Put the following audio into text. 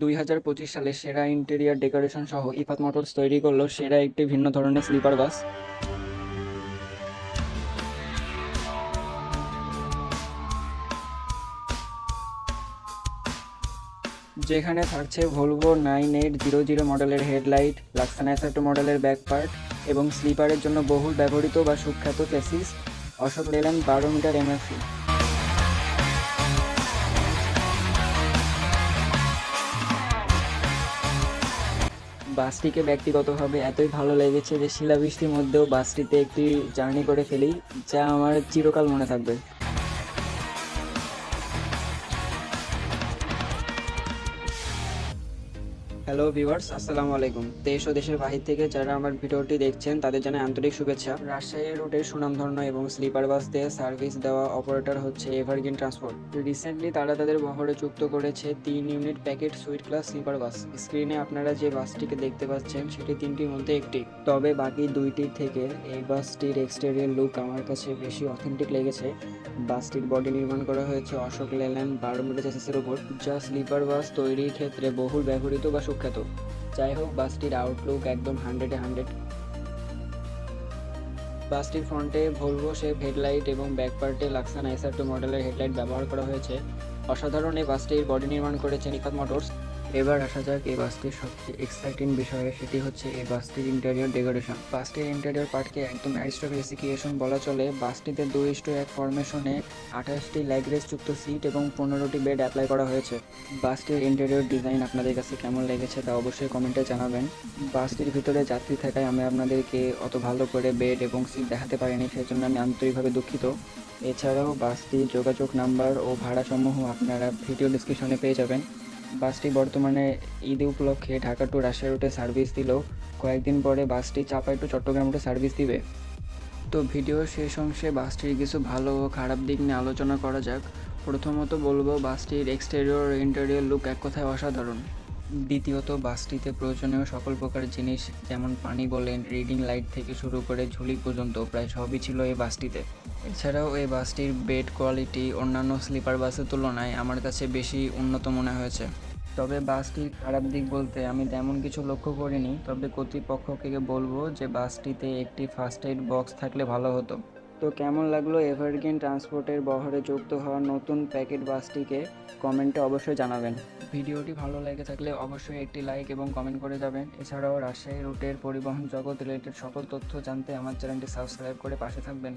দুই হাজার পঁচিশ সালে সেরা ইন্টেরিয়ার ডেকোরেশন সহ ইফাত মোটরস তৈরি করল সেরা একটি ভিন্ন ধরনের স্লিপার বাস। যেখানে থাকছে Volvo nine eight zero zero মডেলের হেডলাইট লাক্সানা অ্যাসাটো মডেলের ব্যাক পার্ট এবং স্লিপারের জন্য বহুল ব্যবহৃত বা সুখ্যাত চেসিস অশোক লেল্যান্ড বারো মিটার এমএফি বাসটিকে ব্যক্তিগতভাবে এতই ভালো লেগেছে যে শিলাবৃষ্টির মধ্যেও বাসটিতে একটি জার্নি করে ফেলি, যা আমার চিরকাল মনে থাকবে। হ্যালো ভিউয়ার্স আসসালামু আলাইকুম। দেশ ও দেশের বাহির থেকে যারা আমার ভিডিওটি দেখছেন, তাদের জানাই আন্তরিক শুভেচ্ছা। রাজশাহী রুটের সুনামধন্য এবং স্লিপার বাস দিয়ে সার্ভিস দেওয়া অপারেটর হচ্ছে এভারগ্রিন ট্রান্সপোর্ট রিসেন্টলি তারা তাদের বহরে যুক্ত করেছে তিন unit packet suite class sleeper bus. স্ক্রিনে আপনারা যে বাসটিকে দেখতে পাচ্ছেন, সেটি তিনটির মধ্যে একটি। তবে বাকি দুইটির থেকে এই বাসটির এক্সটেরিয়র লুক আমার কাছে বেশি অথেন্টিক লেগেছে। বাসটির বডি নির্মাণ করা হয়েছে অশোক লেল্যান্ড বারো চেসিসের উপর। যা স্লিপার বাস তৈরির ক্ষেত্রে বহুল ব্যবহৃত বা সুখ্যাত যাই হোক বাসটির আউটলুক একদম হান্ড্রেডে হান্ড্রেড বাসটির ফ্রন্টে ভলভো শেপ হেডলাইট এবং ব্যাক পার্টে লাক্সানাইসার টু মডেলের হেডলাইট ব্যবহার করা হয়েছে। অসাধারণ এই বাসটির বডি নির্মাণ করেছে নিখাত মোটরস এবার আসা যাক এই বাসটির সবচেয়ে এক্সাইটিং বিষয়ে, সেটি হচ্ছে এই বাসটির ইন্টেরিয়র ডেকোরেশন বাসটির ইন্টেরিয়র পার্টকে একদম অ্যারিস্টোক্রেসিফিকেশন বলা চলে। বাসটিতে দুই ইস্টু এক ফরমেশনে আঠাশটি যুক্ত সিট এবং পনেরোটি বেড অ্যাপ্লাই করা হয়েছে। বাসটির ইন্টেরিয়র ডিজাইন আপনাদের কাছে কেমন লেগেছে তা অবশ্যই কমেন্টে জানাবেন। বাসটির ভিতরে যাত্রী থাকায় আমি আপনাদেরকে অত ভালো করে বেড এবং সিট দেখাতে পারিনি, সেজন্য আমি আন্তরিকভাবে দুঃখিত। এছাড়াও বাসটির যোগাযোগ নাম্বার ও ভাড়াসমূহ আপনারা ভিডিও ডিসক্রিপশনে পেয়ে যাবেন। বাসটি বর্তমানে ঈদ উপলক্ষে ঢাকা টু রাজশাহী রুটে সার্ভিস দিল। কয়েকদিন পরে বাসটি চাপাই টু চট্টগ্রাম রুটে সার্ভিস দিবে। তো ভিডিওর শেষ অংশে বাসটির কিছু ভালো ও খারাপ দিক নিয়ে আলোচনা করা যাক। প্রথমত বলব, বাসটির এক্সটেরিয়র ইন্টেরিয়র লুক এক কথায় অসাধারণ। দ্বিতীয়ত, বাসটিতে প্রয়োজনীয় সকল প্রকার জিনিস, যেমন পানি বলেন রিডিং লাইট থেকে শুরু করে ঝুলি পর্যন্ত প্রায় সবই ছিল এই বাসটিতে। এছাড়াও এই বাসটির বেড কোয়ালিটি অন্যান্য স্লিপার বাসের তুলনায় আমার কাছে বেশি উন্নত মনে হয়েছে। তবে বাসটির খারাপ দিক বলতে আমি তেমন কিছু লক্ষ্য করিনি, তবে কর্তৃপক্ষকে বলব যে বাসটিতে একটি ফার্স্ট এড বক্স থাকলে ভালো হতো। তো কেমন লাগল এভারগ্রিন ট্রান্সপোর্টের বহরে যুক্ত হওয়া নতুন প্যাকেট বাসটিকে কমেন্টে অবশ্যই জানাবেন। ভিডিওটি ভালো লেগে থাকলে অবশ্যই একটি লাইক এবং কমেন্ট করে যাবেন। এছাড়াও রাজশাহী রুটের পরিবহন জগৎ রিলেটেড সকল তথ্য জানতে আমার চ্যানেলটি সাবস্ক্রাইব করে পাশে থাকবেন।